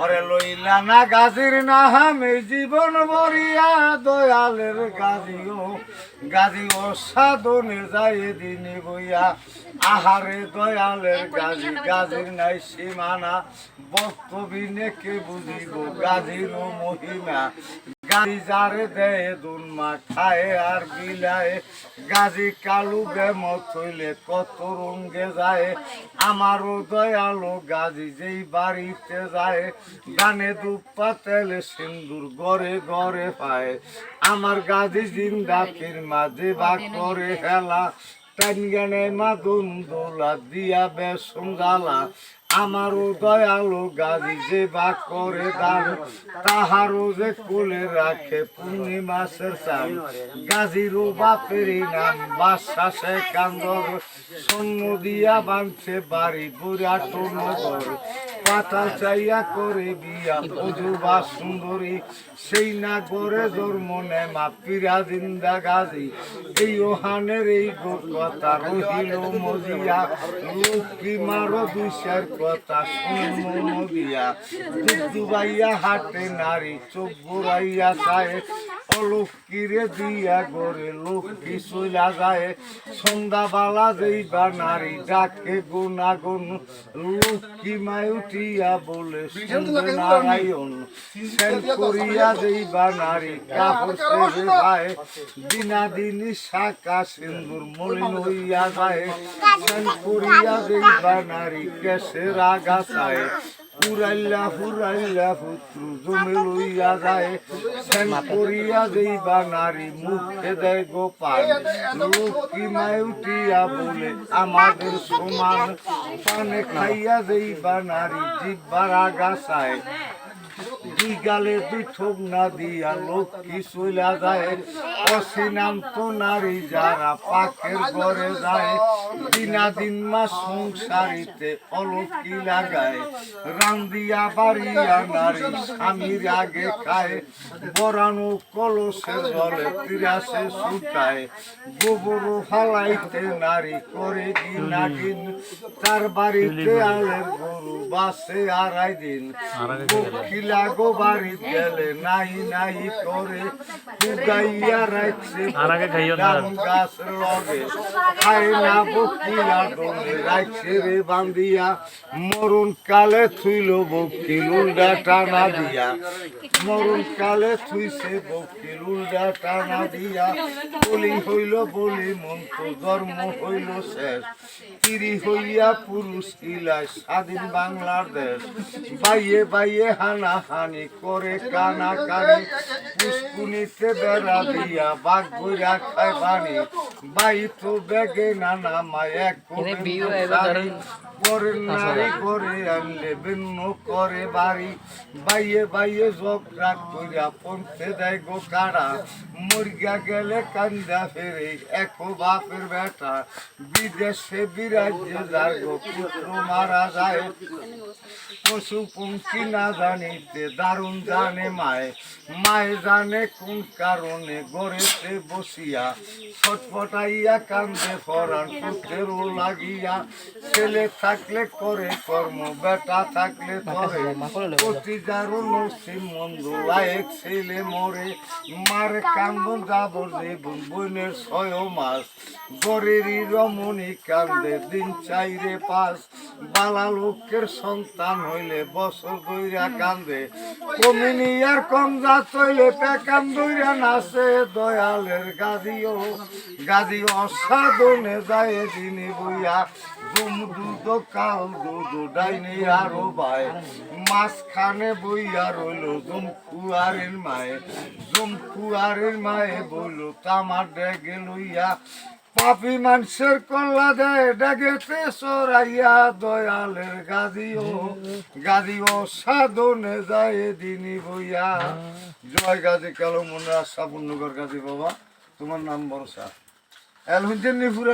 ওরে লইলা না গাজির নাহাম এই জীবন বরিয়া দয়ালের গাজিও। গাজি ও সাধনে যাই দিনে বইয়া। আহারে দয়ালের গাজি, গাজির নাই সীমানা। বক্তবিনে কে বুঝিব গাজির মহিমা। গাজি যারে দেয় দুনমা খায় আর বিলায় গাজি কালু বেমত হইলে কত রঙ্গে যায়। আমারও দয়ালো গাজি যেই বাড়িতে যায়। গানে দুপা তেলে সিন্দুর গড়ে গড়ে পায়। আমার গাজি জিন্দাকির মাঝে বা করে হেলা। টানগানে মাদুন দোলা দিয়া বেসন জ্বালা। আমারও দয়ালু গাড়ি যে বা করে দান, তাহারও যে কোলে রাখে পূর্ণিমাসের চান। গাজিরও বাপেরই নাম বাদশা সে কান্দর, সৈন্য দিয়া বাঁধছে বাড়ি বুড়া নগর পাতা চাইয়া করে বিয়া অজুবা সুন্দরী, সেই না গড়ে জন্ম নেয় মা পিরা জিন্দা গাজি। এই ওহানের এই কথা রহিল মজিয়া, লক্ষ্মী মারো দুইশের কথা শুনো মদিয়া দুবাইয়া হাটে নারী চোখ বুড়াইয়া চায় অলক্ষীরে দিয়া গড়ে লক্ষ্মী চইলা যায়। সন্ধ্যাবেলা যেইবা নারী ডাকে গুণাগুণ লক্ষ্মী মায় উঠিয়া বলে নারায়ণ, সেন করিয়া যেইবা নারী কাপড় সেবে পায় দিনা দিনই শাখা সিন্দুর মলিন হইয়া যায়। সেন করিয়া যেইবা নারী কেসের আগাছায় পুরাইলা ফুরাইলা পুত্র জমে লইয়া যায়। সেন করিয়া যেইবা নারী মুখে দেয় গোপাল। লক্ষ্মী মায় উঠিয়া বলে, আমাদের সমান। পানে খাইয়া যেইবা নারী, জিব্বার আগাছায়। গালে দুই ঠোক না দিয়া লক্ষ্মী চইলা যায়। অসীনান্ত নারী যারা পাখের ঘরে যায় দিনা দিন মা সংসারিতে অলক্ষী লাগায়। রান্দিয়া বাড়িয়া নারী স্বামীর আগে খায়, বরানো কলসে জলে তিরাসে শুকায়। গোবর ফালাইতে নারী করে কি নাগিন তার বাড়িতে আলের গরু বাসে আড়াই দিন। খিলা গো বাড়ি গেলে নাই নাই করে ফুগাইয়া রাখছে ডাল গাছ লগে খায় না বকিলা দলে রাখছে রে বান্দিয়া মরণ কালে থুইল বকিল উল্ডা টানা দিয়া। মরণ কালে থুইছে বকিল উল্ডা টানা দিয়া। বলি হইল বলি মন্ত ধর্ম হইল শেষ। তিরি হইয়া পুরুষ কিলায় স্বাধীন বাংলার দেশ বাইয়ে বাইয়ে হানা হানি করে কানা কানি পুষ্কুনিতে বেড়া দিয়া বাঘ বইরা খায় বাড়ি বাই তো বেগে নানা মায় এক পরের নারী করে আনলে ভিন্ন করে বাড়ি। বাইয়ে বাইয়ে জগ রাগ কইরা পন্থে দেয় গো কাড়া মুরগা গেলে কান্দা ফেরে একো বাপের বেটা। বিদেশে বিরাজ্যে যার গো পুত্র মারা যায়। পশু পঙ্খী না জানিতে দারুণ জানে মায়। মায় জানে কোন কারণে গড়েতে বসিয়া। ছটফটাইয়া কান্দে ফরান পুত্রেরও লাগিয়া। ছেলে থাকলে করে কর্ম, বেটা থাকলে করে প্রতি যারও নসিম মন্দ লায়ক ছেলে মরে। মার কান্দন যাবর জীবন বইনের ছয় মাস। গরেরই রমণী কান্দে, দিন চাইরে পাস। বালা লোকের সন্তান হইলে বছর দইরা কান্দে। কমিনি আর কম জাত হইলে পেকান দইরা নাচে। দয়ালের গাদিও গাদি অসাধনে যায় দিনে বইয়া। জুম দুধ কাল দুধ ডাইনি আরও বাই মাঝখানে বইয়া রইল জুম কুয়ারের মায়ে। জুম কুয়ারের মায়ে বইল তামার ডেগে লইয়া। পাপি মানুষের কল্লা দেয় ডাকেতে সরাইয়া দয়ালের গাদিও। গাদিও সাধনে যায় দিনী বইয়া। জয় গাজী কালো মনে আশা পূর্ণকর গাজী বাবা। তোমার নাম বর্ষা এল হুঞ্চেন নিপুরা